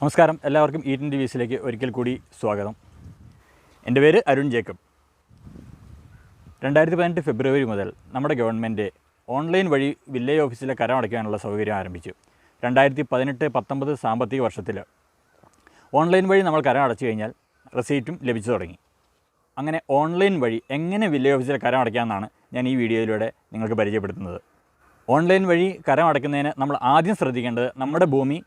നമസ്കാരം. എല്ലാവർക്കും ഈ ടി വിസിലേക്ക് ഒരിക്കൽ കൂടി സ്വാഗതം. എന്റെ പേര് അരുൺ ജേക്കബ്. രണ്ടായിരത്തി പതിനെട്ട് ഫെബ്രുവരി മുതൽ നമ്മുടെ ഗവൺമെന്റ് ഓൺലൈൻ വഴി വില്ലേജ് ഓഫീസിലെ കരം അടയ്ക്കാനുള്ള സൗകര്യം ആരംഭിച്ചു. രണ്ടായിരത്തി പതിനെട്ട് പത്തൊമ്പത് സാമ്പത്തിക വർഷത്തിൽ ഓൺലൈൻ വഴി നമ്മൾ കരം അടച്ചു കഴിഞ്ഞാൽ റെസീറ്റും ലഭിച്ചു തുടങ്ങി. അങ്ങനെ ഓൺലൈൻ വഴി എങ്ങനെ വില്ലേജ് ഓഫീസിലെ കരം അടയ്ക്കാമെന്നാണ് ഞാൻ ഈ വീഡിയോയിലൂടെ നിങ്ങൾക്ക് പരിചയപ്പെടുത്തുന്നത്. ഓൺലൈൻ വഴി കരം അടയ്ക്കുന്നതിന് നമ്മൾ ആദ്യം ശ്രദ്ധിക്കേണ്ടത് നമ്മുടെ ഭൂമി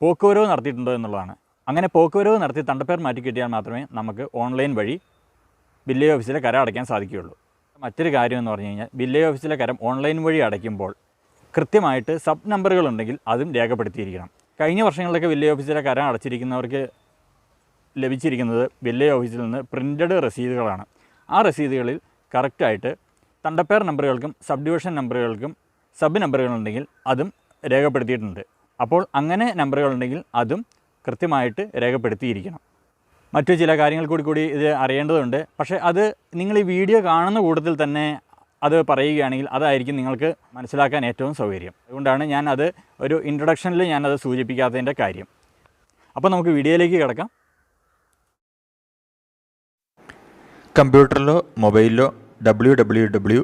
പോക്കുവരവ് നടത്തിയിട്ടുണ്ടോ എന്നുള്ളതാണ്. അങ്ങനെ പോക്കുവരവ് നടത്തി തണ്ടപ്പേർ മാറ്റി കിട്ടിയാൽ മാത്രമേ നമുക്ക് ഓൺലൈൻ വഴി വില്ലേജ് ഓഫീസിലെ കരം അടയ്ക്കാൻ സാധിക്കുകയുള്ളൂ. മറ്റൊരു കാര്യം എന്ന് പറഞ്ഞു കഴിഞ്ഞാൽ വില്ലേജ് ഓഫീസിലെ കരം ഓൺലൈൻ വഴി അടയ്ക്കുമ്പോൾ കൃത്യമായിട്ട് സബ് നമ്പറുകളുണ്ടെങ്കിൽ അതും രേഖപ്പെടുത്തിയിരിക്കണം. കഴിഞ്ഞ വർഷങ്ങളിലൊക്കെ വില്ലേജ് ഓഫീസിലെ കരം അടച്ചിരിക്കുന്നവർക്ക് ലഭിച്ചിരിക്കുന്നത് വില്ലേജ് ഓഫീസിൽ നിന്ന് പ്രിന്റഡ് രസീതുകളാണ് ആ രസീതുകളിൽ കറക്റ്റായിട്ട് തണ്ടപ്പേർ നമ്പറുകൾക്കും സബ് ഡിവിഷൻ നമ്പറുകൾക്കും സബ് നമ്പറുകളുണ്ടെങ്കിൽ അതും രേഖപ്പെടുത്തിയിട്ടുണ്ട്. അപ്പോൾ അങ്ങനെ നമ്പറുകൾ ഉണ്ടെങ്കിൽ അതും കൃത്യമായിട്ട് രേഖപ്പെടുത്തിയിരിക്കണം. മറ്റു ചില കാര്യങ്ങൾ കൂടി കൂടി ഇത് അറിയേണ്ടതുണ്ട്. പക്ഷേ അത് നിങ്ങൾ ഈ വീഡിയോ കാണുന്ന കൂട്ടത്തിൽ തന്നെ അത് പറയുകയാണെങ്കിൽ അതായിരിക്കും നിങ്ങൾക്ക് മനസ്സിലാക്കാൻ ഏറ്റവും സൗകര്യം. അതുകൊണ്ടാണ് ഞാൻ അത് ഒരു ഇൻട്രൊഡക്ഷനിൽ ഞാനത് സൂചിപ്പിക്കാത്തതിന്റെ കാര്യം. അപ്പോൾ നമുക്ക് വീഡിയോയിലേക്ക് കിടക്കാം. കമ്പ്യൂട്ടറിലോ മൊബൈലിലോ W W W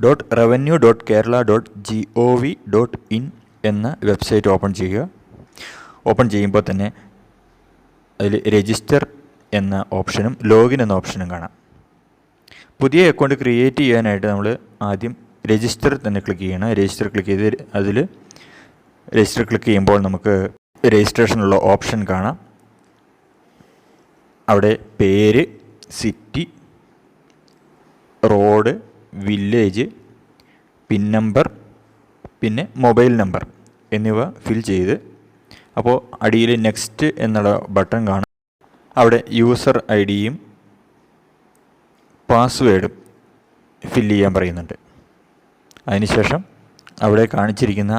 dot revenue dot Kerala dot G O V dot in എന്ന വെബ്സൈറ്റ് ഓപ്പൺ ചെയ്യുക. ഓപ്പൺ ചെയ്യുമ്പോൾ തന്നെ അതിൽ രജിസ്റ്റർ എന്ന ഓപ്ഷനും ലോഗിൻ എന്ന ഓപ്ഷനും കാണാം. പുതിയ അക്കൗണ്ട് ക്രിയേറ്റ് ചെയ്യാനായിട്ട് നമ്മൾ ആദ്യം രജിസ്റ്റർ തന്നെ ക്ലിക്ക് ചെയ്യണം. രജിസ്റ്റർ ക്ലിക്ക് ചെയ്ത് അതിൽ രജിസ്റ്റർ ക്ലിക്ക് ചെയ്യുമ്പോൾ നമുക്ക് രജിസ്ട്രേഷനുള്ള ഓപ്ഷൻ കാണാം. അവിടെ പേര് city road village pin number പിന്നെ മൊബൈൽ നമ്പർ എന്നിവ ഫിൽ ചെയ്ത് അപ്പോൾ അടിയിൽ നെക്സ്റ്റ് എന്നുള്ള ബട്ടൺ കാണും. അവിടെ യൂസർ ഐ ഡിയും പാസ്വേഡും ഫില്ല് ചെയ്യാൻ പറയുന്നുണ്ട്. അതിനുശേഷം അവിടെ കാണിച്ചിരിക്കുന്ന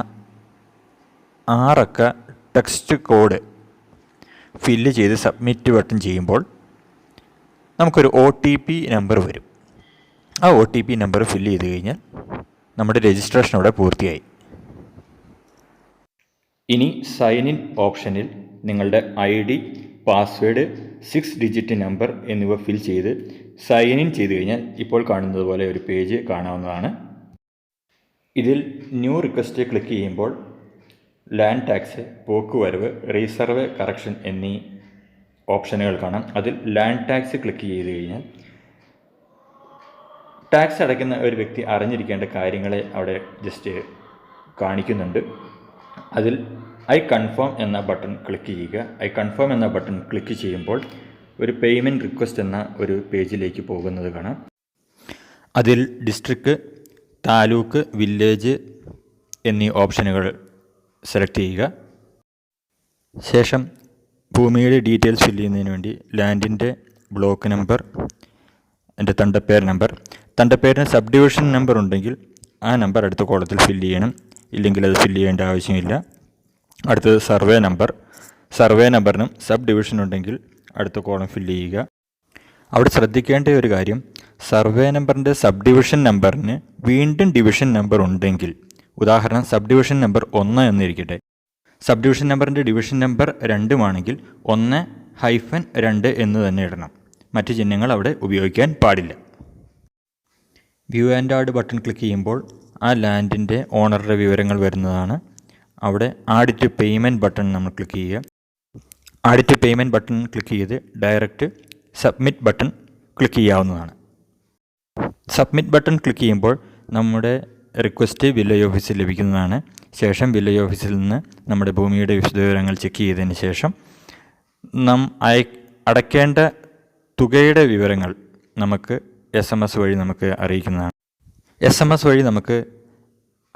ആറക്ക ടെക്സ്റ്റ് കോഡ് ഫില്ല് ചെയ്ത് സബ്മിറ്റ് ബട്ടൺ ചെയ്യുമ്പോൾ നമുക്കൊരു ഒ ടി പി നമ്പർ വരും. ആ O T P number fill ചെയ്ത് കഴിഞ്ഞാൽ നമ്മുടെ രജിസ്ട്രേഷൻ അവിടെ പൂർത്തിയായി. ഇനി സൈൻ ഇൻ ഓപ്ഷനിൽ നിങ്ങളുടെ I D password six digit number എന്നിവ ഫിൽ ചെയ്ത് സൈൻ ഇൻ ചെയ്ത് കഴിഞ്ഞാൽ ഇപ്പോൾ കാണുന്നത് പോലെ ഒരു പേജ് കാണാവുന്നതാണ്. ഇതിൽ ന്യൂ റിക്വസ്റ്റ് ക്ലിക്ക് ചെയ്യുമ്പോൾ ലാൻഡ് ടാക്സ് പോക്കുവരവ് റീസർവ് കറക്ഷൻ എന്നീ ഓപ്ഷനുകൾ കാണാം. അതിൽ ലാൻഡ് ടാക്സ് ക്ലിക്ക് ചെയ്ത് കഴിഞ്ഞാൽ ടാക്സ് അടയ്ക്കുന്ന ഒരു വ്യക്തി അറിഞ്ഞിരിക്കേണ്ട കാര്യങ്ങളെ അവിടെ ജസ്റ്റ് കാണിക്കുന്നുണ്ട്. അതിൽ ഐ കൺഫേം എന്ന ബട്ടൺ ക്ലിക്ക് ചെയ്യുക. ഐ കൺഫേം എന്ന ബട്ടൺ ക്ലിക്ക് ചെയ്യുമ്പോൾ ഒരു പേയ്മെന്റ് റിക്വസ്റ്റ് എന്ന ഒരു പേജിലേക്ക് പോകുന്നത് കാണാം. അതിൽ ഡിസ്ട്രിക്ട് താലൂക്ക് വില്ലേജ് എന്നീ ഓപ്ഷനുകൾ സെലക്ട് ചെയ്യുക. ശേഷം ഭൂമിയുടെ ഡീറ്റെയിൽസ് ഫില്ല് ചെയ്യുന്നതിന് വേണ്ടി ലാൻഡിന്റെ ബ്ലോക്ക് നമ്പർ എന്റെ തണ്ടപ്പേർ നമ്പർ. തണ്ടപ്പേരിന് സബ് ഡിവിഷൻ നമ്പർ ഉണ്ടെങ്കിൽ ആ നമ്പർ അടുത്ത കോളത്തിൽ ഫില്ല് ചെയ്യണം. ഇല്ലെങ്കിൽ അത് ഫില്ല് ചെയ്യേണ്ട ആവശ്യമില്ല. അടുത്തത് സർവേ നമ്പർ. സർവേ നമ്പറിനും സബ് ഡിവിഷൻ ഉണ്ടെങ്കിൽ അടുത്ത കോളം ഫില്ല് ചെയ്യുക. അവിടെ ശ്രദ്ധിക്കേണ്ട ഒരു കാര്യം സർവേ നമ്പറിന്റെ സബ് ഡിവിഷൻ നമ്പറിന് വീണ്ടും ഡിവിഷൻ നമ്പർ ഉണ്ടെങ്കിൽ ഉദാഹരണം സബ് ഡിവിഷൻ നമ്പർ ഒന്ന് എന്നിരിക്കട്ടെ. സബ് ഡിവിഷൻ നമ്പറിന്റെ ഡിവിഷൻ നമ്പർ രണ്ടുമാണെങ്കിൽ ഒന്ന് ഹൈഫൻ രണ്ട് എന്ന് തന്നെ ഇടണം. മറ്റ് ചിഹ്നങ്ങൾ അവിടെ ഉപയോഗിക്കാൻ പാടില്ല. View and add button click ചെയ്യുമ്പോൾ ആ ലാൻഡിന്റെ ഓണറുടെ വിവരങ്ങൾ വരുന്നതാണ്. അവിടെ ആഡ് ടു പേയ്മെന്റ് ബട്ടൺ നമ്മൾ ക്ലിക്ക് ചെയ്യുക. Add to payment button click ചെയ്ത് ഡയറക്റ്റ് സബ്മിറ്റ് ബട്ടൺ ക്ലിക്ക് ചെയ്യാവുന്നതാണ്. സബ്മിറ്റ് ബട്ടൺ ക്ലിക്ക് ചെയ്യുമ്പോൾ നമ്മുടെ റിക്വസ്റ്റ് വില്ലേജ് ഓഫീസിൽ ലഭിക്കുന്നതാണ്. ശേഷം വില്ലേജ് ഓഫീസിൽ നിന്ന് നമ്മുടെ ഭൂമിയുടെ വിശദവിവരങ്ങൾ ചെക്ക് ചെയ്തതിന് ശേഷം നാം അയ അടയ്ക്കേണ്ട തുകയുടെ വിവരങ്ങൾ നമുക്ക് എസ് എം എസ് വഴി നമുക്ക് അറിയിക്കുന്നതാണ്. എസ് എം എസ് വഴി നമുക്ക്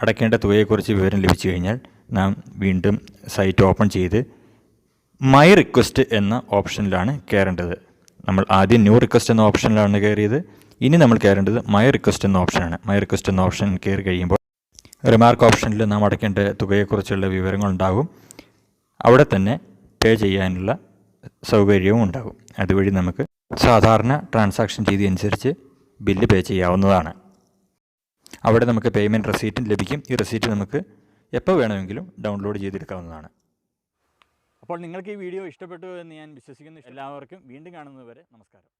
അടയ്ക്കേണ്ട തുകയെക്കുറിച്ച് വിവരം ലഭിച്ചു കഴിഞ്ഞാൽ നാം വീണ്ടും സൈറ്റ് ഓപ്പൺ ചെയ്ത് മൈ റിക്വസ്റ്റ് എന്ന ഓപ്ഷനിലാണ് കയറേണ്ടത്. നമ്മൾ ആദ്യം ന്യൂ റിക്വസ്റ്റ് എന്ന ഓപ്ഷനിലാണ് കയറിയത്. ഇനി നമ്മൾ കയറേണ്ടത് മൈ റിക്വസ്റ്റ് എന്ന ഓപ്ഷനാണ്. മൈ റിക്വസ്റ്റ് എന്ന ഓപ്ഷൻ കയറി കഴിയുമ്പോൾ റിമാർക്ക് ഓപ്ഷനിൽ നാം അടയ്ക്കേണ്ട തുകയെക്കുറിച്ചുള്ള വിവരങ്ങളുണ്ടാകും. അവിടെ തന്നെ പേ ചെയ്യാനുള്ള സൗകര്യവും ഉണ്ടാകും. അതുവഴി നമുക്ക് സാധാരണ ട്രാൻസാക്ഷൻ രീതി അനുസരിച്ച് ബില്ല് പേ ചെയ്യാവുന്നതാണ്. അവിടെ നമുക്ക് പേയ്മെന്റ് റെസീറ്റും ലഭിക്കും. ഈ റെസീറ്റ് നമുക്ക് എപ്പോൾ വേണമെങ്കിലും ഡൗൺലോഡ് ചെയ്തെടുക്കാവുന്നതാണ്. അപ്പോൾ നിങ്ങൾക്ക് ഈ വീഡിയോ ഇഷ്ടപ്പെട്ടു എന്ന് ഞാൻ വിശ്വസിക്കുന്നു. എല്ലാവർക്കും വീണ്ടും കാണുന്നതുവരെ നമസ്കാരം.